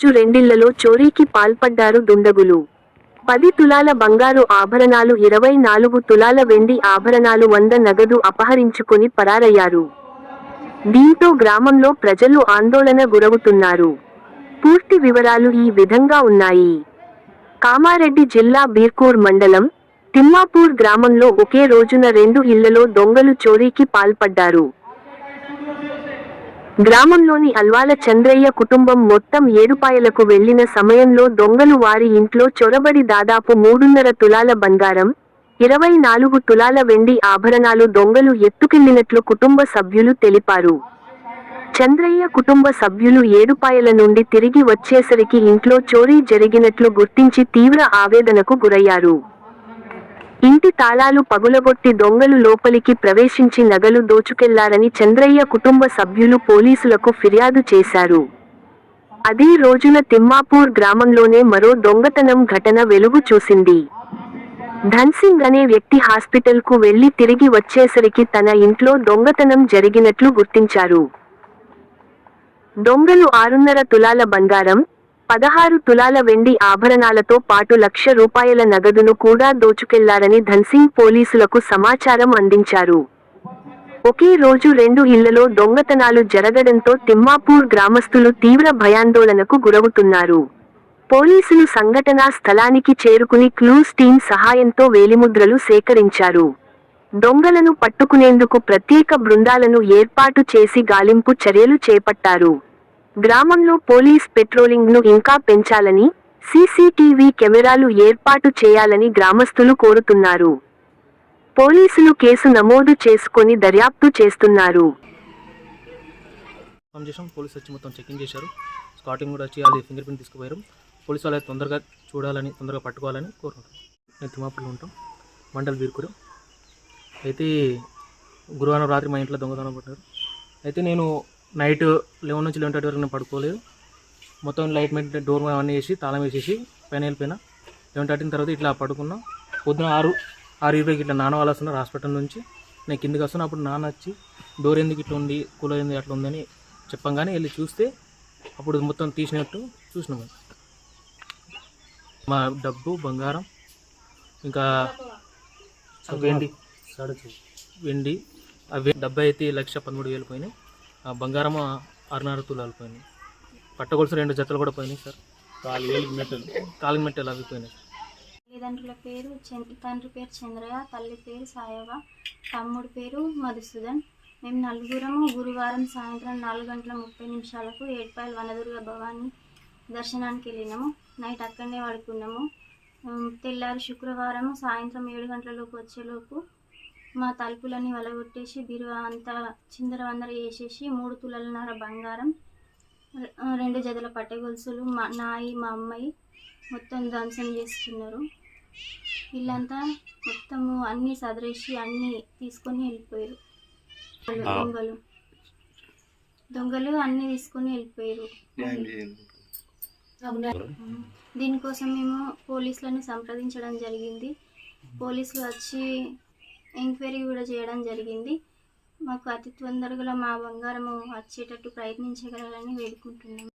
రోజు రెండిళ్ళలో చోరీకి పాల్పడ్డారు దుండగులు. పది తులాల బంగారు ఆభరణాలు ఇరవై నాలుగు తులాల వెండి ఆభరణాలు వంద నగదు అపహరించుకుని పరారయ్యారు. దీంతో గ్రామంలో ప్రజలు ఆందోళన గురవుతున్నారు. పూర్తి వివరాలు ఈ విధంగా ఉన్నాయి. కామారెడ్డి జిల్లా బీర్కూర్ మండలం తిమ్మాపూర్ గ్రామంలో ఒకే రోజున రెండు ఇళ్ళలో దొంగలు చోరీకి పాల్పడ్డారు. గ్రామంలోని అల్వాల చంద్రయ్య కుటుంబం మొత్తం ఏడుపాయలకు వెళ్ళిన సమయంలో దొంగలు వారి ఇంట్లో చొరబడి దాదాపు మూడున్నర తులాల బంగారం ఇరవై నాలుగు తులాల వెండి ఆభరణాలు దొంగలు ఎత్తుకెళ్ళినట్లు కుటుంబ సభ్యులు తెలిపారు. చంద్రయ్య కుటుంబ సభ్యులు ఏడుపాయల నుండి తిరిగి వచ్చేసరికి ఇంట్లో చోరీ జరిగినట్లు గుర్తించి తీవ్ర ఆవేదనకు గురయ్యారు. ఇంటి తాళాలు పగులగొట్టి దొంగలు లోపలికి ప్రవేశించి నగలు దోచుకెళ్ళారని చంద్రయ్య కుటుంబ సభ్యులు పోలీసులకు ఫిర్యాదు చేశారు. అదే రోజున తిమ్మాపూర్ గ్రామంలోనే మరో దొంగతనం ఘటన వెలుగు చూసింది. ధన్సింగ్ అనే వ్యక్తి హాస్పిటల్కు వెళ్ళి తిరిగి వచ్చేసరికి తన ఇంట్లో దొంగతనం జరిగినట్లు గుర్తించారు. దొంగలు ఆరున్నర తులాల బంగారం పదహారు తులాల వెండి ఆభరణాలతో పాటు లక్ష రూపాయల నగదును కూడా దోచుకెళ్ళారని ధన్సింగ్ పోలీసులకు సమాచారం అందించారు. ఒకే రోజు రెండు ఇళ్ళలో దొంగతనాలు జరగడంతో తిమ్మాపూర్ గ్రామస్తులు తీవ్ర భయాందోళనకు గురవుతున్నారు. పోలీసులు సంఘటనా స్థలానికి చేరుకుని క్లూస్ టీం సహాయంతో వేలిముద్రలు సేకరించారు. దొంగలను పట్టుకునేందుకు ప్రత్యేక బృందాలను ఏర్పాటు చేసి గాలింపు చర్యలు చేపట్టారు. గ్రామంలో పోలీస్ పెట్రోలింగ్ను ఇంకా పెంచాలని సీసీటీవీ కెమెరాలు ఏర్పాటు చేయాలని గ్రామస్తులు కోరుతున్నారు. పోలీసులు కేసు నమోదు చేసుకొని దర్యాప్తు చేస్తున్నారు. పోలీస్ వచ్చి మొత్తం చెకింగ్ చేశారు. స్కాటింగ్ కూడా వచ్చి అది ఫింగర్ ప్రింట్ తీసుకుపోయారు. పోలీసు వాళ్ళు తొందరగా చూడాలని తొందరగా పట్టుకోవాలని కోరుకుంటాం నేను తిమ్మాపుల్లో ఉంటాం మండల్ బీర్కూరు అయితే గురువారం రాత్రి మా ఇంట్లో దొంగతనం పట్టారు అయితే నేను నైట్ లెవెన్ నుంచి లెవెన్ థర్టీ వరకు నేను పడుకోలేదు. మొత్తం లైట్ మెట్ డోర్ అవన్నీ వేసి తాళం వేసేసి పైన వెళ్ళిపోయినా. లెవెన్ థర్టీన్ తర్వాత ఇట్లా పడుకున్నా. పొద్దున ఆరు ఆరు ఇరవైకి ఇట్లా నాన్న వాళ్ళు వస్తున్నారు హాస్పిటల్ నుంచి. నేను కిందికి వస్తున్నా అప్పుడు నాన్న వచ్చి డోర్ ఎందుకు ఇట్లా ఉంది? కూలర్ ఎందుకు అట్లా ఉందని చెప్పంగానే వెళ్ళి చూస్తే అప్పుడు మొత్తం తీసినట్టు చూసినాము మా డబ్బు బంగారం ఇంకా వెండి వెండి అవి డెబ్బై అయితే లక్ష పదమూడు వేలు పోయినాయి. బంగారం ఆరున్నర తులాలు పోయినాయి. పట్టగొలుసు రెండు జతలు కూడా పోయినాయి సార్. కాలు మెట్టలు. అవి పోయినాయి తల్లిదండ్రుల పేరు చంద్ర తండ్రి పేరు చంద్రయ్య తల్లి పేరు సాయవ తమ్ముడు పేరు మధుసూదన్. మేము నలుగురము గురువారం సాయంత్రం నాలుగు గంటల ముప్పై నిమిషాలకు ఏడుపాయల వనదుర్గ భవాని దర్శనానికి వెళ్ళినాము. నైట్ అక్కడనే పడుకున్నాము. తెల్లారి శుక్రవారం సాయంత్రం ఏడు గంటలలోపు వచ్చేలోపు మా తలుపులన్నీ వలగొట్టేసి బీరువా అంతా చిందర వందర వేసేసి మూడు తులలన్నర బంగారం రెండు జతల పట్టె గొలుసులు మా నాయి మా అమ్మాయి మొత్తం ధ్వంసం చేస్తున్నారు. వీళ్ళంతా మొత్తము అన్నీ సదరేసి అన్నీ తీసుకొని వెళ్ళిపోయారు. దొంగలు. దొంగలు అన్నీ తీసుకొని వెళ్ళిపోయారు. దీనికోసం మేము పోలీసులను సంప్రదించడం జరిగింది. పోలీసులు వచ్చి ఎంక్వైరీ కూడా చేయడం జరిగింది. మాకు అతి తొందరగా మా బంగారము వచ్చేటట్టు ప్రయత్నించగలరని వేడుకుంటున్నాము